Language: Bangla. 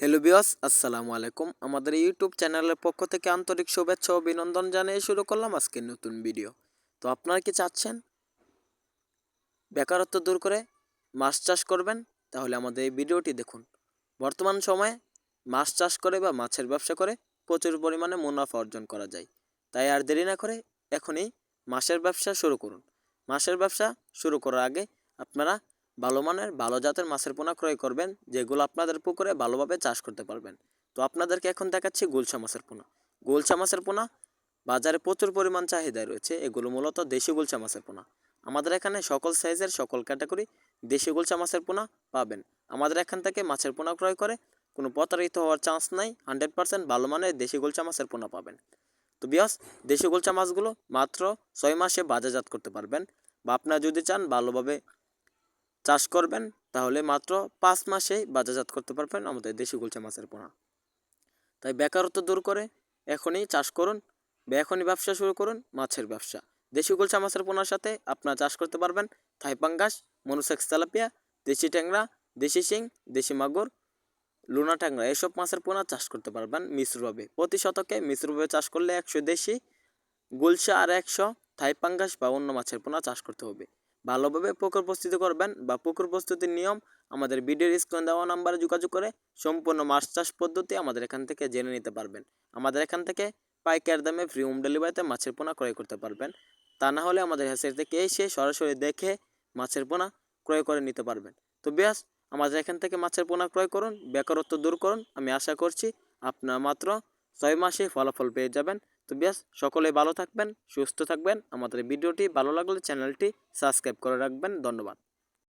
হ্যালো বিয়স আসসালামু আলাইকুম। আমাদের ইউটিউব চ্যানেলের পক্ষ থেকে আন্তরিক শুভেচ্ছা ও অভিনন্দন জানিয়ে শুরু করলাম আজকের নতুন ভিডিও তো আপনারা কি চাচ্ছেন? বেকারত্ব দূর করে মাছ চাষ করবেন? তাহলে আমাদের এই ভিডিওটি দেখুন। বর্তমান সময়ে মাছ চাষ করে বা মাছের ব্যবসা করে প্রচুর পরিমাণে মুনাফা অর্জন করা যায়। তাই আর দেরি না করে এখনই মাছের ব্যবসা শুরু করুন। মাছের ব্যবসা শুরু করার আগে আপনারা ভালো মানের, ভালো জাতের মাছের পোনা ক্রয় করবেন, যেগুলো আপনাদের পুকুরে ভালোভাবে চাষ করতে পারবেন। তো আপনাদেরকে এখন দেখাচ্ছি গুলশা মাছের পোনা। গুলশা মাছের পোনা বাজারে প্রচুর পরিমাণ চাহিদা রয়েছে, এগুলো মূলত দেশি গুলশা মাছের পোনা। আমাদের এখানে সকল সাইজের, সকল ক্যাটাগরি দেশি গুলশা মাছের পোনা পাবেন। আমাদের এখান থেকে মাছের পোনা ক্রয় করে কোনো প্রতারিত হওয়ার চান্স নাই হান্ড্রেড পার্সেন্ট ভালো মানের দেশি গুলশা মাছের পোনা পাবেন। তো বিয়াস দেশি গুলশা মাছগুলো মাত্র ছয় মাসে বাজারজাত করতে পারবেন। বা আপনারা যদি চান ভালোভাবে চাষ করবেন, তাহলে মাত্র পাঁচ মাসেই বাজারজাত করতে পারবেন আমাদের দেশি গুলচা মাছের পোনা। তাই বেকারত্ব দূর করে এখনই চাষ করুন, বা এখনই ব্যবসা শুরু করুন মাছের ব্যবসা। দেশি গুলচা মাছের পোনার সাথে আপনারা চাষ করতে পারবেন থাইপাঙ্গাস মনুসেক্স তেলাপিয়া, দেশি ট্যাংরা, দেশি শিং, দেশি মাগুর, লুনা ট্যাংরা, এসব মাছের পোনা চাষ করতে পারবেন মিশ্রভাবে। প্রতি শতকে মিশ্রভাবে চাষ করলে একশো দেশি গুলশা আর একশো থাইপাঙ্গাস বা অন্য মাছের পোনা চাষ করতে হবে। ভালোভাবে পুকুর প্রস্তুতি করবেন বা পুকুর প্রস্তুতির নিয়ম আমাদের ভিডিওর স্ক্রিন দেওয়া নাম্বারে যোগাযোগ করে সম্পূর্ণ মাছ চাষ পদ্ধতি আমাদের এখান থেকে জেনে নিতে পারবেন। আমাদের এখান থেকে পাইকার দামে ফ্রি হোম ডেলিভারিতে মাছের পোনা ক্রয় করতে পারবেন। তা না হলে আমাদের হ্যাসের থেকে এসে সরাসরি দেখে মাছের পোনা ক্রয় করে নিতে পারবেন। তো ব্যাস আমাদের এখান থেকে মাছের পোনা ক্রয় করুন, বেকারত্ব দূর করুন, আমি আশা করছি আপনার মাত্র ছয় মাসে ফলাফল পেয়ে যাবেন। তো ব্যাস, সকলে ভালো থাকবেন, সুস্থ থাকবেন। আমাদের ভিডিওটি ভালো লাগলে চ্যানেলটি সাবস্ক্রাইব করে রাখবেন। ধন্যবাদ।